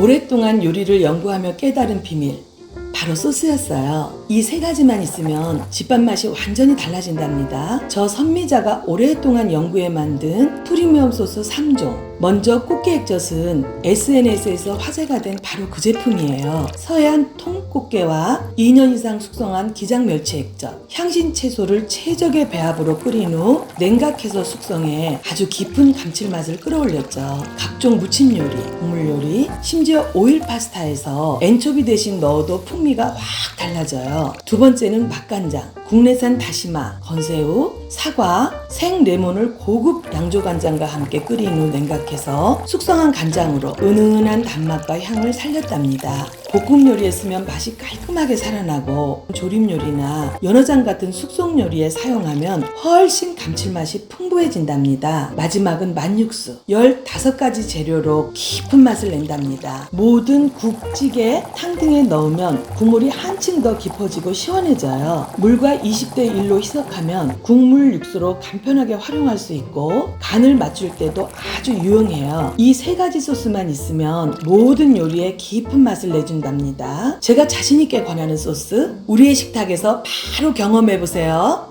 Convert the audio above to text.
오랫동안 요리를 연구하며 깨달은 비밀. 바로 소스였어요. 이 세 가지만 있으면 집밥 맛이 완전히 달라진답니다. 저 선미자가 오랫동안 연구해 만든 프리미엄 소스 3종. 먼저 꽃게 액젓은 SNS에서 화제가 된 바로 그 제품이에요. 서해안 통꽃게와 2년 이상 숙성한 기장 멸치 액젓, 향신 채소를 최적의 배합으로 끓인 후 냉각해서 숙성해 아주 깊은 감칠맛을 끌어올렸죠. 각종 무침 요리, 국물 요리, 심지어 오일 파스타에서 엔초비 대신 넣어도 풍미가 확 달라져요. 두 번째는 맛간장, 국내산 다시마, 건새우, 사과, 생 레몬을 고급 양조 간장과 함께 끓인 후 냉각해 서 숙성한 간장으로 은은한 단맛과 향을 살렸답니다. 볶음 요리에 쓰면 맛이 깔끔하게 살아나고 조림 요리나 연어장 같은 숙성 요리에 사용하면 훨씬 감칠맛이 풍부해진답니다. 마지막은 만육수. 15가지 재료로 깊은 맛을 낸답니다. 모든 국, 찌개, 탕 등에 넣으면 국물이 한층 더 깊어지고 시원해져요. 물과 20대 1로 희석하면 국물 육수로 간편하게 활용할 수 있고 간을 맞출 때도 아주 유 용해요. 이 세 가지 소스만 있으면 모든 요리에 깊은 맛을 내준답니다. 제가 자신있게 권하는 소스, 우리의 식탁에서 바로 경험해보세요.